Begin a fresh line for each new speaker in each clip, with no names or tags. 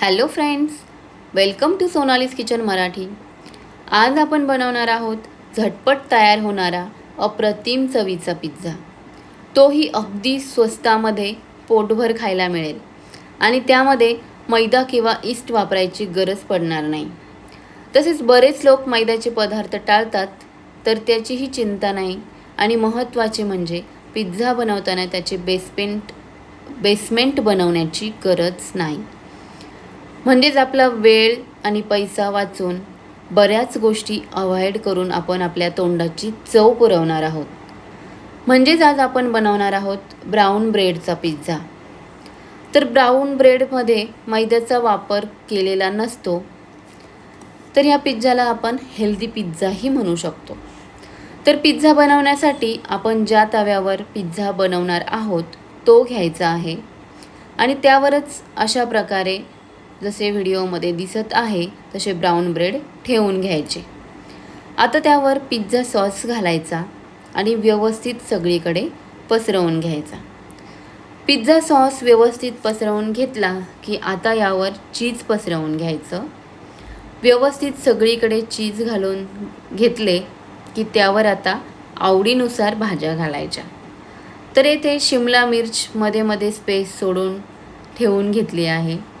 Hello friends welcome to Sonali's kitchen Marathi. आज आपण बनवणार आहोत झटपट तयार होणारा अप्रतिम चवीचा पिझ्झा. तोही अगदी स्वस्तामध्ये पोटभर खायला मिळेल आणि त्यामध्ये मैदा किंवा इस्ट वापरायची गरज पडणार नाही. तसेच बरेच लोक मैद्याचे पदार्थ टाळतात तर त्याचीही चिंता नाही आणि महत्त्वाचे म्हणजे पिझ्झा बनवताना त्याचे बेसमेंट बेसमेंट बनवण्याची गरज नाही. म्हणजेच आपला वेळ आणि पैसा वाचून बऱ्याच गोष्टी अवॉइड करून आपण आपल्या तोंडाची चव पुरवणार आहोत. म्हणजेच आज आपण बनवणार आहोत ब्राऊन ब्रेडचा पिझ्झा. तर ब्राऊन ब्रेडमध्ये मैद्याचा वापर केलेला नसतो तर ह्या पिझ्झाला आपण हेल्दी पिझ्झाही म्हणू शकतो. तर पिझ्झा बनवण्यासाठी आपण ज्या तव्यावर पिझ्झा बनवणार आहोत तो घ्यायचा आहे आणि त्यावरच अशा प्रकारे जसे व्हिडिओमध्ये दिसत आहे तसे ब्राऊन ब्रेड ठेवून घ्यायचे. आता त्यावर पिझ्झा सॉस घालायचा आणि व्यवस्थित सगळीकडे पसरवून घ्यायचा. पिझ्झा सॉस व्यवस्थित पसरवून घेतला की आता यावर चीज पसरवून घ्यायचं. व्यवस्थित सगळीकडे चीज घालून घेतले की त्यावर आता आवडीनुसार भाज्या घालायच्या. तर येथे शिमला मिर्च मध्ये मध्ये स्पेस सोडून ठेवून घेतली आहे.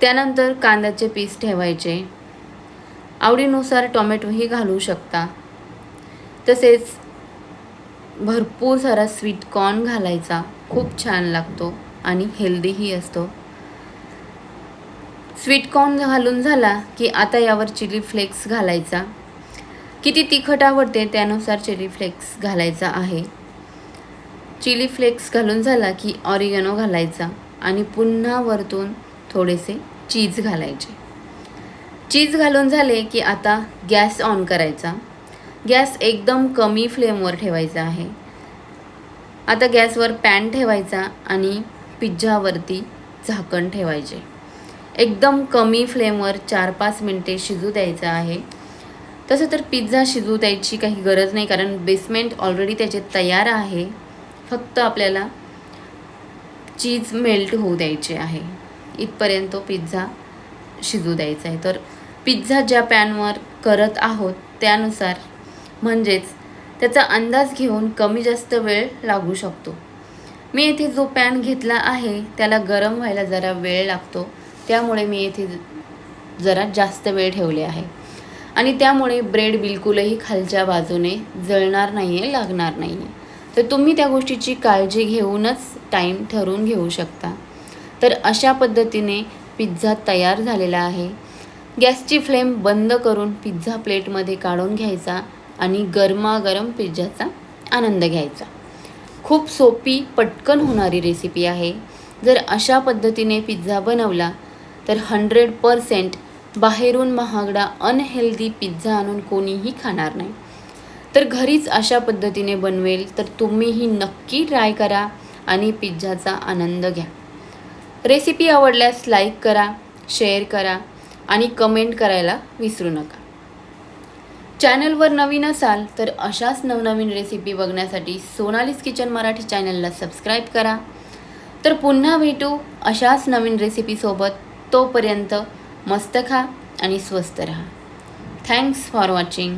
त्यानंतर कांद्याचे पीस ठेवायचे. आवडीनुसार टोमॅटोही घालू शकता. तसेच भरपूर सारा स्वीट कॉर्न घालायचा. खूप छान लागतो आणि हेल्दीही असतो. स्वीट कॉर्न घालून झाला की आता यावर चिली फ्लेक्स घालायचा. किती तिखट आवडते त्यानुसार चिली फ्लेक्स घालायचा आहे. चिली फ्लेक्स घालून झाला की ऑरिगॅनो घालायचा आणि पुन्हा वरतून थोडेसे चीज घालायचे. चीज घालून झाले की आता गॅस ऑन करायचा. गॅस एकदम कमी फ्लेमवर ठेवायचा आहे. आता गॅसवर पॅन ठेवायचा आणि पिझ्झावरती झाकण ठेवायचे. एकदम कमी फ्लेमवर चार पाच मिनटे शिजू द्यायचं आहे. तसं तर पिझ्झा शिजू द्यायची काही गरज नाही कारण बेसमेंट ऑलरेडी त्याचे तयार आहे. फक्त आपल्याला चीज मेल्ट होऊ द्यायचे आहे. इथपर्यंत तो पिझ्झा शिजू द्यायचा आहे. तर पिझ्झा ज्या पॅनवर करत आहोत त्यानुसार म्हणजेच त्याचा अंदाज घेऊन कमी जास्त वेळ लागू शकतो. मी येथे जो पॅन घेतला आहे त्याला गरम व्हायला जरा वेळ लागतो. त्यामुळे मी येथे जरा जास्त वेळ ठेवले आहे. आणि त्यामुळे ब्रेड बिलकुलही खालच्या बाजूने जळणार नाही आहे लागणार नाही आहे तर तुम्ही त्या गोष्टीची काळजी घेऊनच टाईम ठरवून घेऊ शकता. तर अशा पद्धतीने पिझ्झा तयार झालेला आहे. गॅसची फ्लेम बंद करून पिझ्झा प्लेटमध्ये काढून घ्यायचा आणि गरमागरम पिझ्झाचा आनंद घ्यायचा. खूप सोपी पटकन होणारी रेसिपी आहे. जर अशा पद्धतीने पिझ्झा बनवला तर हंड्रेड पर्सेंट बाहेरून महागडा अनहेल्दी पिझ्झा आणून कोणीही खाणार नाही. तर घरीच अशा पद्धतीने बनवेल तर तुम्हीही नक्की ट्राय करा आणि पिझ्झाचा आनंद घ्या. रेसिपी आवडल्यास लाईक करा शेअर करा आणि कमेंट करायला विसरू नका. चॅनलवर नवीन असाल तर अशाच नवनवीन रेसिपी बघण्यासाठी सोनालीस किचन मराठी चॅनलला सबस्क्राईब करा. तर पुन्हा भेटू अशाच नवीन रेसिपीसोबत तोपर्यंत मस्त खा आणि स्वस्त राहा. Thanks for watching.